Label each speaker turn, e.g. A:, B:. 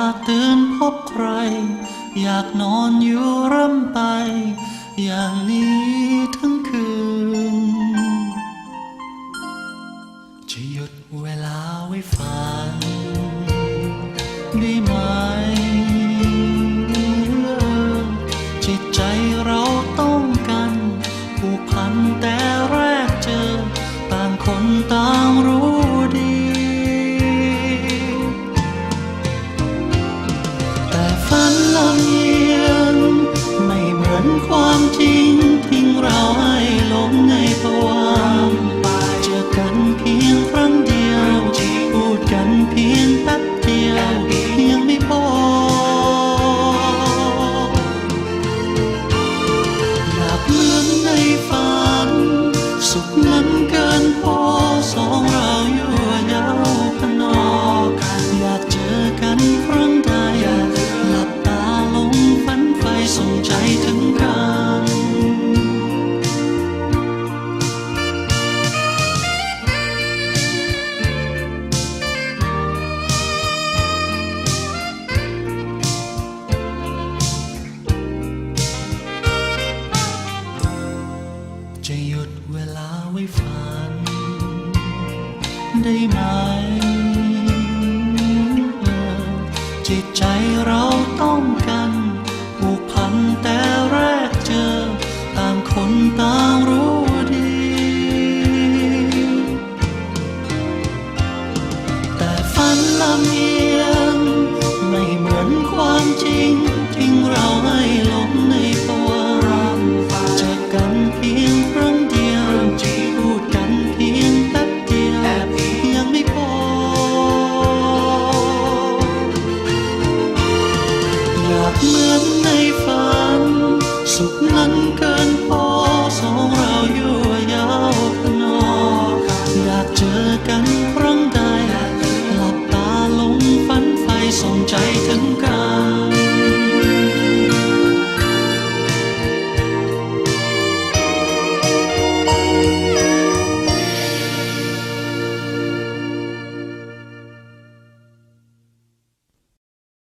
A: ากตื่นพบใคร อยากนอนอยู่ร่ำไป อย่างนี้ทั้งคืน จะหยุดเวลาไว้ฝัน จะหยุดเวลาไว้ฝัน ได้ไหม จิตใจเราต้องกันผูกพันแต่แรกเจอ ต่างคนต่างรู้ดี แต่ฝันละมี mướn nay phan sụp nắng cao